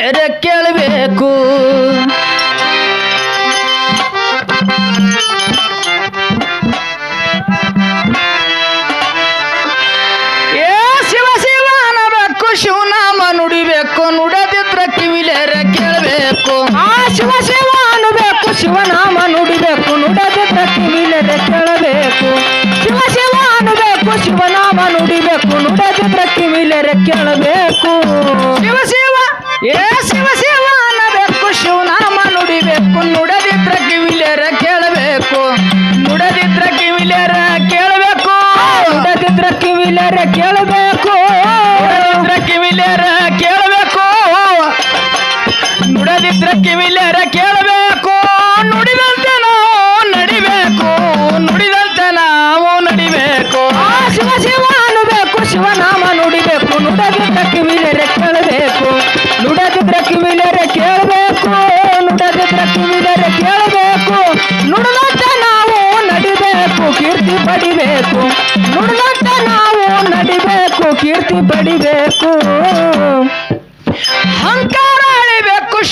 ನುಡಿದಿದ್ರ ಕಿವಿಲೇರೆ ಕೇಳಬೇಕು. ಏ ಶಿವ ಶಿವ ಅನ್ನಬೇಕು ಶಿವನಾಮ ನುಡಿಬೇಕು. ನುಡದಿದ್ರ ಕಿವಿಲೇರೆ ಕೇಳಬೇಕು. ಆ ಶಿವ ಶಿವ ಅನ್ನಬೇಕು ಶಿವನಾಮ ನುಡಿಬೇಕು. ನುಡದಿದ್ರ ಕಿವಿಲೆದೆ ಕೇಳಬೇಕು. ಶಿವ ಶಿವ ಅನ್ನಬೇಕು ಶಿವನಾಮ ನುಡಿಬೇಕು. ನುಡದಿದ್ದ ಕಿವಿಲೆರೆ ಕೇಳಬೇಕು. ಕಿವಿಲೆರೆ ಕೇಳಬೇಕು.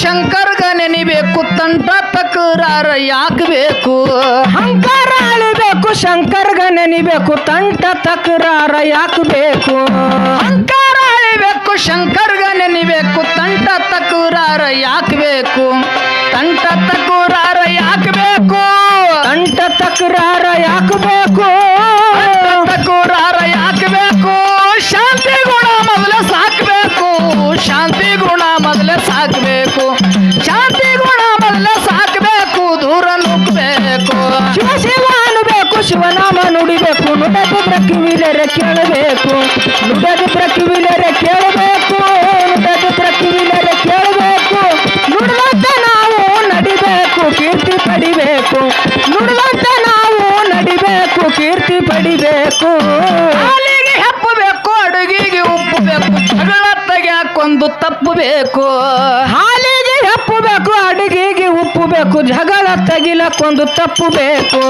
ಶಂಕರ್ಗ ನೆನಿಬೇಕು ತಂಟ ತಕರಾರ ಯಾಕಬೇಕು? ಹಂಕಾರ ಅಳಬೇಕು ಶಂಕರ್ಗ ನೆನಿಬೇಕು ತಂಟ ತಕರಾರ ಯಾಕಬೇಕು? ಹಂಕಾರ ಅಳಬೇಕು ಶಂಕರ್ಗ ನೆನಿಬೇಕು ತಂಟ ತಕರಾರ ಯಾಕಬೇಕು? ತಂಟ ತಕರಾರ ಯಾಕಬೇಕು? ತಂಟ ತಕರಾರ ಯಾಕಬೇಕು? ತಕರಾರ ಯಾಕೆ ಸಾಕಬೇಕು ಶಾಂತಿ ಗುಣ ಮೊದಲ ಸಾಕಬೇಕು ದೂರ ನುಗ್ಬೇಕು ಶಿವ ಶಿವ ಅನ್ನಬೇಕು ಶಿವನಾಮ ನುಡಿಬೇಕು ನುಡದಿದ್ರ ಕಿವಿಲೆರೆ ಕೇಳಬೇಕು ನುಡದಿದ್ರ ಕಿವಿಲೆರೆ ಕೇಳಬೇಕು ನುಡದಿದ್ರ ಕಿವಿಲೆರೆ ಕೇಳಬೇಕು ನುಡಿದಂತೆ ನಾವು ನಡಿಬೇಕು ಕೀರ್ತಿ ಪಡಿಬೇಕು ನುಡಿದಂತೆ ನಾವು ನಡಿಬೇಕು ಕೀರ್ತಿ ಪಡಿಬೇಕು ತೆಗ್ಯಾಕೊಂದು ತಪ್ಪು ಬೇಕು. ಹಾಲಿಗೆ ಹೆಪ್ಪು ಬೇಕು, ಅಡುಗೆಗೆ ಉಪ್ಪು ಬೇಕು, ಜಗಳ ತಗಿಲಕ್ಕೊಂದು ತಪ್ಪು ಬೇಕು.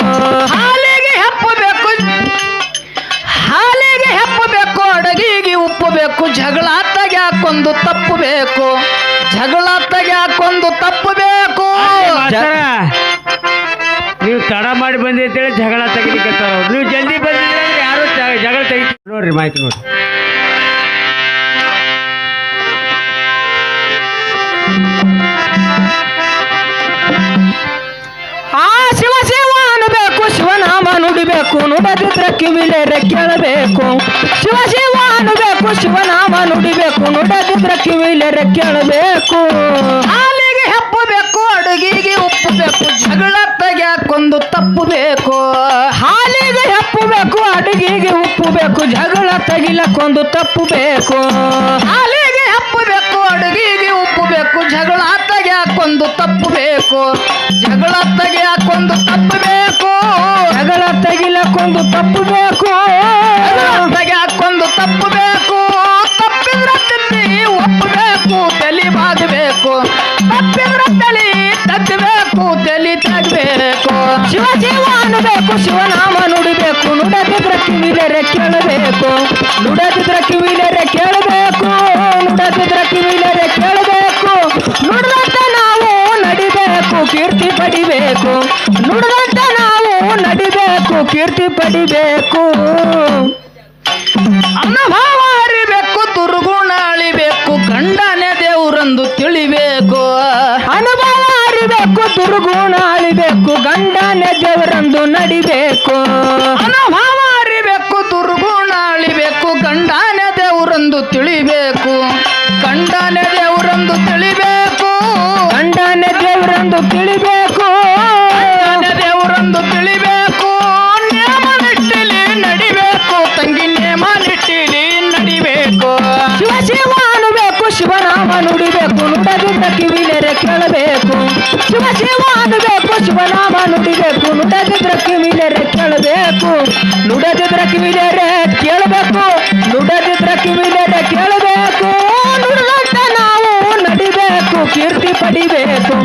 ಹಾಲಿಗೆ ಹೆಪ್ಪಬೇಕು ಹಾಲಿಗೆ ಹೆಪ್ಪಬೇಕು ಅಡುಗೆಗೆ ಉಪ್ಪು ಬೇಕು, ಜಗಳ ತೆಗ್ಯಾಕೊಂದು ತಪ್ಪು ಬೇಕು. ಜಗಳ ತೆಗ್ಯಾಕೊಂದು ತಪ್ಪು ಬೇಕು. ನೀವು ತಡ ಮಾಡಿ ಬಂದಿರ್ತೇಳಿ ಜಗಳ ತೆಗಿಲಿಕ್ಕೆ ನೀವು ಜಲ್ದಿ ಬಂದಿದ್ರೆ ಯಾರು ಜಗಳ ತೆಗಿ ನೋಡ್ರಿ ಮಾಹಿತಿ ನೋಡ್ರಿ ಆ ಶಿವ ಶಿವ ಅನ್ನಬೇಕು ಶಿವನಾಮ ನುಡಿಬೇಕು, ನುಡದಿದ್ರೆ ಕಿವಿಲೆರೆ ಕೇಳಬೇಕು. ಶಿವ ಶಿವ ಅನ್ನಬೇಕು ಶಿವನಾಮ ನುಡಿಬೇಕು, ನುಡದಿದ್ರೆ ಕಿವಿಲೇರೆ ಕೇಳಬೇಕು. ಹಾಲಿಗೆ ಹೆಪ್ಪಬೇಕು ಅಡುಗೆಗೆ ಉಪ್ಪು ಬೇಕು ಜಗಳ ತೆಗ್ಯಾಕೊಂದು ತಪ್ಪು ಬೇಕು. ಹಾಲಿಗೆ ಹೆಪ್ಪು ಬೇಕು, ಅಡುಗೆಗೆ ಜಗಳ ತೆಗಿಲಕ್ಕೊಂದು ತಪ್ಪು ಬೇಕು. ಹಾಲಿಗೆ ಬೇಕು ಅಡುಗೆಗೆ ಉಪ್ಪು ಬೇಕು ಜಗಳ ತೆಗೆಯಾಕೊಂದು ತಪ್ಪು ಬೇಕು. ಜಗಳ ತೆಗ್ಯಾಕೊಂದು ತಪ್ಪು ಬೇಕು. ಜಗಳ ತೆಗಿಲಕ್ಕೊಂದು ತಪ್ಪು ಬೇಕು. ತೆಗೆಯಾಕೊಂದು ತಪ್ಪು ಬೇಕು. ತಪ್ಪಿದ್ರ ತಿದ್ದಿ ಒಪ್ಪಬೇಕು ತಲೆ ಬಾಗಬೇಕು ತಪ್ಪಿದ್ರ ತಲೆ ತಗ್ಬೇಕು ತಲೆ ತಗ್ಬೇಕು. ಶಿವ ಜೀವ ಅನ್ನಬೇಕು ಶಿವನಾಮ ನುಡಿಬೇಕು. ನುಡದಿದ್ರ ಕಿವಿಲೆರೆ ಕೇಳಬೇಕು. ನುಡದಿದ್ರ ಕಿವಿಲೆರೆ ಕೇಳಬೇಕು. ಕಿವಿಲೆರೆ ಕೇಳಬೇಕು. ನುಡಿದಂತೆ ನಾವು ನಡಿಬೇಕು, ಕೀರ್ತಿ ಪಡಿಬೇಕು. ನುಡಿದಂತೆ ನಾವು ನಡಿಬೇಕು, ಕೀರ್ತಿ ಪಡಿಬೇಕು. ಅನುಭವ ಅರಿಬೇಕು, ದುರ್ಗುಣ ಅಳಿಬೇಕು, ಗಂಡನೆ ದೇವರಂದು ತಿಳಿಬೇಕು. ಅನುಭವ ಅರಿಬೇಕು, ದುರ್ಗುಣ ಅಳಿಬೇಕು, ಗಂಡನೆ ದೇವರಂದು ನಡಿಬೇಕು. ಅನುಭವ ಅರಿಬೇಕು, ದುರ್ಗುಣ ಅಳಿಬೇಕು, ಗಂಡನೆ ದೇವರಂದು ತಿಳಿಬೇಕು. ಕಿವಿಲೆರೆ ಕೇಳಬೇಕು. ಶಿವ ಶಿವ ಅನ್ನಬೇಕು ಶಿವನಾಮ ನುಡಿಬೇಕು. ನುಡದಿದ್ರ ಕಿವಿಲೆರೆ ಕೇಳಬೇಕು. ನುಡದಿದ್ರ ಕಿವಿಲೆರೆ ಕೇಳಬೇಕು. ನುಡದಿದ್ರ ಕಿವಿಲೆರೆ ಕೇಳಬೇಕು. ನುಡಿದಂತೆ ನಾವು ನಡಿಬೇಕು, ಕೀರ್ತಿ ಪಡಿಬೇಕು.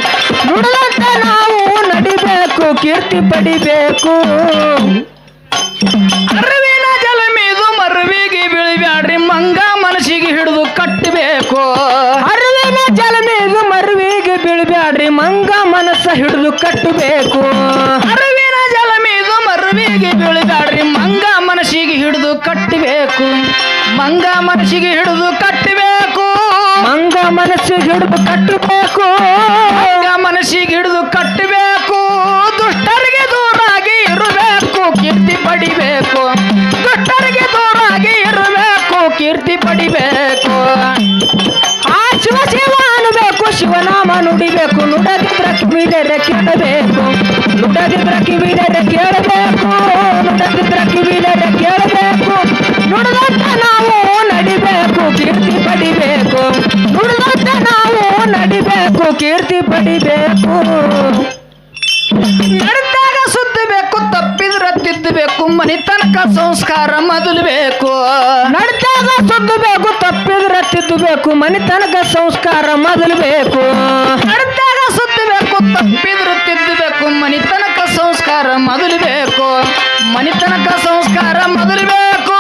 ನುಡಿದಂತೆ ನಾವು ನಡಿಬೇಕು, ಕೀರ್ತಿ ಪಡಿಬೇಕು. ಮಂಗ ಮನಸ್ಸ ಹಿಡಿದು ಕಟ್ಟಬೇಕು. ಅರಿವಿನ ಜಲ ಮೀದು ಮರುವಿಗೆ ಬೀಳ್ಬ್ಯಾಡ್ರಿ ಮಂಗ ಮನಸ್ಸಿಗೆ ಹಿಡಿದು ಕಟ್ಟಬೇಕು. ಮಂಗ ಮನಸ್ಸಿಗೆ ಹಿಡಿದು ಕಟ್ಟಬೇಕು. ಮಂಗ ಮನಸ್ಸಿಗೆ ಹಿಡಿದು ಕಟ್ಟಬೇಕು. ಮಂಗ ಮನಸ್ಸಿಗೆ ಹಿಡಿದು ಕಟ್ಟಬೇಕು. ಶಿವನಾಮ ನುಡಿಬೇಕು ನುಡದಿದ್ರ ಕಿವಿದರೆ ಕೇಳಬೇಕು ನುಡದಿದ್ರ ಕಿವಿದರೆ ಕೇಳಬೇಕು ಸಂಸ್ಕಾರ ಮೊದಲಬೇಕು ನಡ್ದಾಗ ಸುದ್ದಬೇಕು ತಪ್ಪಿದ್ರೆ ತಿದ್ದಬೇಕು ಮನಿತನಕ ಸಂಸ್ಕಾರ ಮೊದಲಬೇಕು ನಡೆದಾಗ ಸುತ್ತಬೇಕು ತಪ್ಪಿದ್ರೆ ತಿದ್ದಬೇಕು ಮನಿ ಮನಿತನಕ ಸಂಸ್ಕಾರ ಮೊದಲಬೇಕು ಮನಿತನಕ ಸಂಸ್ಕಾರ ಮೊದಲಬೇಕು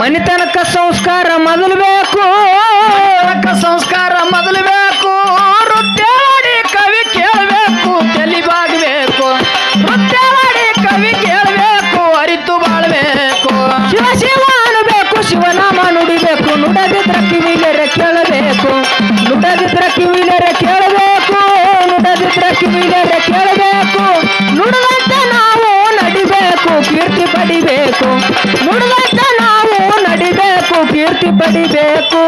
ಮನಿತನಕ ಸಂಸ್ಕಾರ ಮೊದಲಬೇಕು ನುಡದಿದ್ರ ಕಿವಿಲೆರೆ ಕೇಳಬೇಕು ನುಡದಿದ್ರ ಕಿವಿಲೆರೆ ಕೇಳಬೇಕು ನುಡಿದಂತೆ ನಾವು ನಡಿಬೇಕು ಕೀರ್ತಿ ಪಡಿಬೇಕು ನುಡಿದಂತೆ ನಾವು ನಡಿಬೇಕು ಕೀರ್ತಿ ಪಡಿಬೇಕು